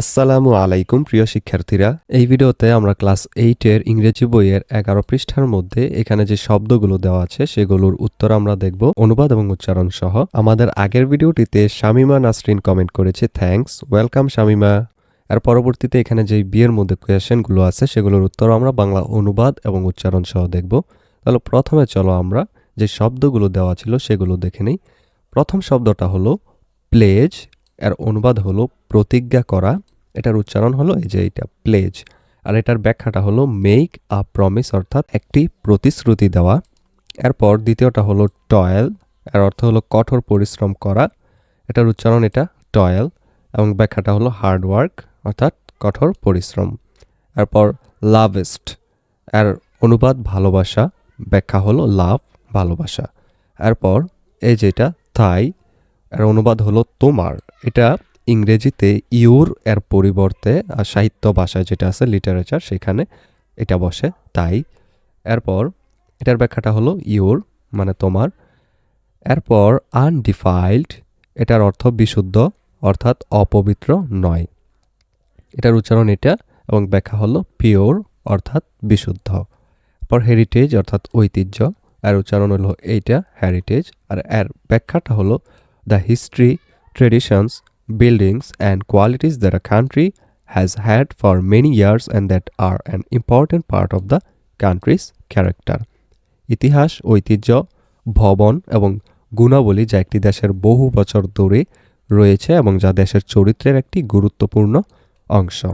আসসালামু আলাইকুম, প্রিয় শিক্ষার্থীরা। এই ভিডিওতে আমরা ক্লাস এইটের ইংরেজি বইয়ের এগারো পৃষ্ঠার মধ্যে এখানে যে শব্দগুলো দেওয়া আছে, সেগুলোর উত্তর আমরা দেখব। অনুবাদ এবং উচ্চারণ সহ। আমাদের আগের ভিডিওটিতে শামিমা নাসরিন কমেন্ট করেছে থ্যাঙ্কস ওয়েলকাম শামিমা। আর পরবর্তীতে এখানে যে বিয়ের মধ্যে কোয়েশ্চেনগুলো আছে, সেগুলোর উত্তর আমরা বাংলা অনুবাদ এবং উচ্চারণ সহ দেখব। তাহলে প্রথমে চলো আমরা যে শব্দগুলো দেওয়া ছিল, সেগুলো দেখে নিই। প্রথম শব্দটা হলো, প্লেজ। এর অনুবাদ হলো প্রতিজ্ঞা করা, এটার উচ্চারণ হলো এই যে এটা প্লেজ আর এটার ব্যাখ্যাটা হলো মেক আ প্রমিস অর্থাৎ একটি প্রতিশ্রুতি দেওয়া। এরপর দ্বিতীয়টা হলো টয়েল এর অর্থ হলো কঠোর পরিশ্রম করা। এটার উচ্চারণ এটা টয়েল এবং ব্যাখ্যাটা হলো হার্ড ওয়ার্ক অর্থাৎ কঠোর পরিশ্রম। এরপর লাভেস্ট এর অনুবাদ ভালোবাসা, ব্যাখ্যা হলো লাভ ভালোবাসা। এরপর এই যেটা থাই এর অনুবাদ হলো তোমার। এটা ইংরেজিতে ইউর এর পরিবর্তে সাহিত্য ভাষায় যেটা আছে লিটারেচার সেখানে এটা বসে তাই। এরপর এটার ব্যাখ্যাটা হলো ইউর মানে তোমার। এরপর আনডিফাইল্ড এটার অর্থ বিশুদ্ধ অর্থাৎ অপবিত্র নয়। এটার উচ্চারণ এটা এবং ব্যাখ্যা হলো পিওর অর্থাৎ বিশুদ্ধ। পর হেরিটেজ অর্থাৎ ঐতিহ্য। এর উচ্চারণ হলো এইটা হেরিটেজ। আর এর ব্যাখ্যাটা হলো the history traditions, buildings, and qualities that a country has had for many years and that are an important part of the country's character. ইতিহাস ঐতিহ্য ভবন এবং গুণাবলী যা একটি দেশের বহু বছর ধরে রয়েছে এবং যা দেশের চরিত্রের একটি গুরুত্বপূর্ণ অংশ।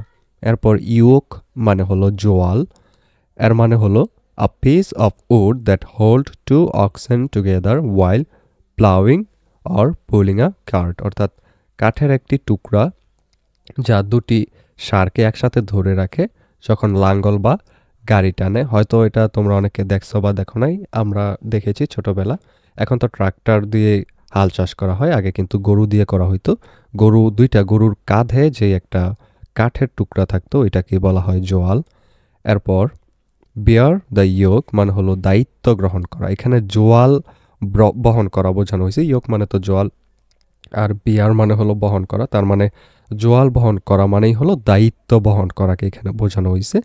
এরপর ইউক মানে হলো জোয়াল। এর মানে হলো a piece of wood that hold two oxen together while ploughing or pulling a cart অর্থাৎ কাঠের একটি টুকরা যা দুটি সারকে একসাথে ধরে রাখে যখন লাঙ্গল বা গাড়ি টানে। হয়তো এটা তোমরা অনেকে দেখছ বা দেখো নাই, আমরা দেখেছি ছোটবেলা। এখন তো ট্রাক্টর দিয়ে হাল চাষ করা হয়, আগে কিন্তু গরু দিয়ে করা হইতো। গরু, দুইটা গরুর কাঁধে যে একটা কাঠের টুকরা থাকতো এটাকে বলা হয় জোয়াল। এরপর বিয়ার দ্য ইয়োগ মানে হলো দায়িত্ব গ্রহণ করা। এখানে জোয়াল বহন করা বোঝানো হয়েছে। ইয়োক মানে তো জোয়াল। আর বিয়ার মানে হলো বহন করা, তার মানে জোয়াল বহন করা মানেই হলো দায়িত্ব বহন করাকে এখানে বোঝানো হয়েছে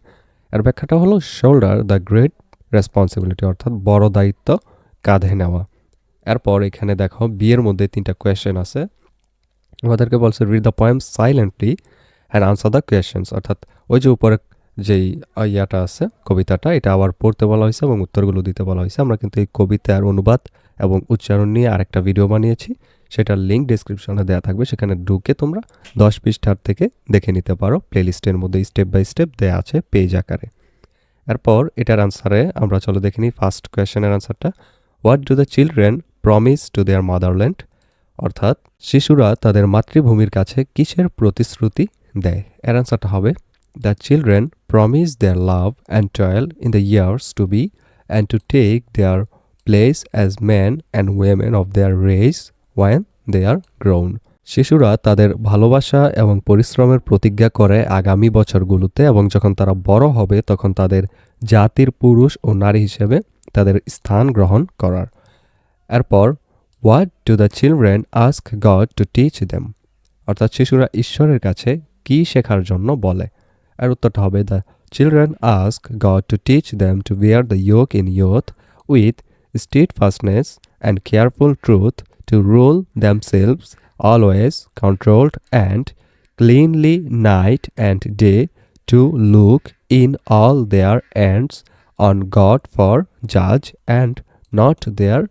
আর ব্যাখ্যাটা হলো শোল্ডার দ্য গ্রেট রেসপন্সিবিলিটি অর্থাৎ বড় দায়িত্ব কাঁধে নেওয়া। এরপর এখানে দেখো বিয়ের মধ্যে তিনটা কোয়েশ্চেন আছে। আমাদেরকে বলছে read the poem silently and answer the questions অর্থাৎ ওই যে উপরে যেই ইয়াটা আছে, কবিতাটা, এটা আবার পড়তে বলা হয়েছে এবং উত্তরগুলো দিতে বলা হয়েছে আমরা কিন্তু এই কবিতার অনুবাদ এবং উচ্চারণ নিয়ে আরেকটা ভিডিও বানিয়েছি। সেটার লিঙ্ক ডিসক্রিপশনে দেওয়া থাকবে। সেখানে ঢুকে তোমরা দশ পৃষ্ঠার থেকে দেখে নিতে পারো। প্লেলিস্টের মধ্যে স্টেপ বাই স্টেপ দেওয়া আছে পেজ আকারে। এরপর এটার আনসারে আমরা চলো দেখে নিই ফার্স্ট কোয়েশ্চেনের আনসারটা what do the children promise to their motherland অর্থাৎ শিশুরা তাদের মাতৃভূমির কাছে কিসের প্রতিশ্রুতি দেয়? এর আনসারটা হবে the children promise their love and toil in the years to be and to take their place as man and women of their race when they are grown শিশুরা তাদের ভালোবাসা এবং পরিশ্রমের প্রতিজ্ঞা করে আগামী বছরগুলোতে এবং যখন তারা বড় হবে, তখন তাদের জাতির পুরুষ ও নারী হিসেবে তাদের স্থান গ্রহণ করার। এরপর what do the children ask God to teach them অর্থাৎ শিশুরা ঈশ্বরের কাছে কি শেখার জন্য বলে। এর উত্তরটা হবে the children ask God to teach them to bear the yoke in youth with steadfastness and careful truth to rule themselves always controlled and cleanly night and day to look in all their ends on God for judge and not their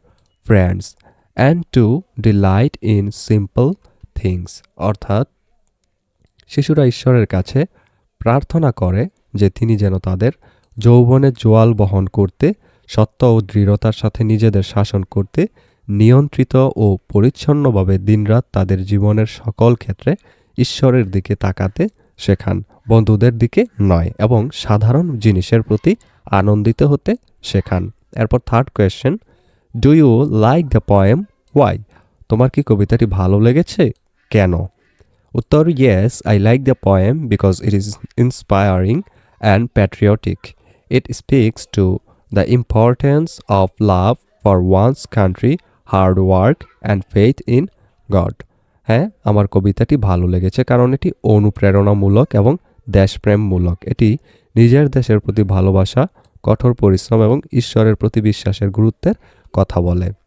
friends and to delight in simple things অর্থাৎ শিশুরা ঈশ্বরের কাছে প্রার্থনা করে যে তিনি যেন তাদের যৌবনের জোয়াল বহন করতে সত্য ও দৃঢ়তার সাথে নিজেদের শাসন করতে নিয়ন্ত্রিত ও পরিচ্ছন্নভাবে দিনরাত তাদের জীবনের সকল ক্ষেত্রে ঈশ্বরের দিকে তাকাতে শেখান বন্ধুদের দিকে নয় এবং সাধারণ জিনিসের প্রতি আনন্দিত হতে শেখান। এরপর third question do you like the poem why তোমার কি কবিতাটি ভালো লেগেছে? কেন? উত্তর yes I like the poem because it is inspiring and patriotic it speaks to the importance of love for one's country, hard work and faith in God হ্যাঁ আমার কবিতাটি ভালো লেগেছে কারণ এটি অনুপ্রেরণামূলক এবং দেশপ্রেমমূলক। এটি নিজের দেশের প্রতি ভালোবাসা, কঠোর পরিশ্রম এবং ঈশ্বরের প্রতি বিশ্বাসের গুরুত্বের কথা বলে।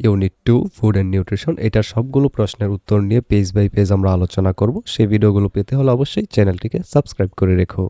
unit two food and nutrition এটার সবগুলো প্রশ্নের উত্তর নিয়ে পেজ বাই পেজ আমরা আলোচনা করব। সেই ভিডিওগুলো পেতে হলে অবশ্যই চ্যানেলটিকে সাবস্ক্রাইব করে রেখো।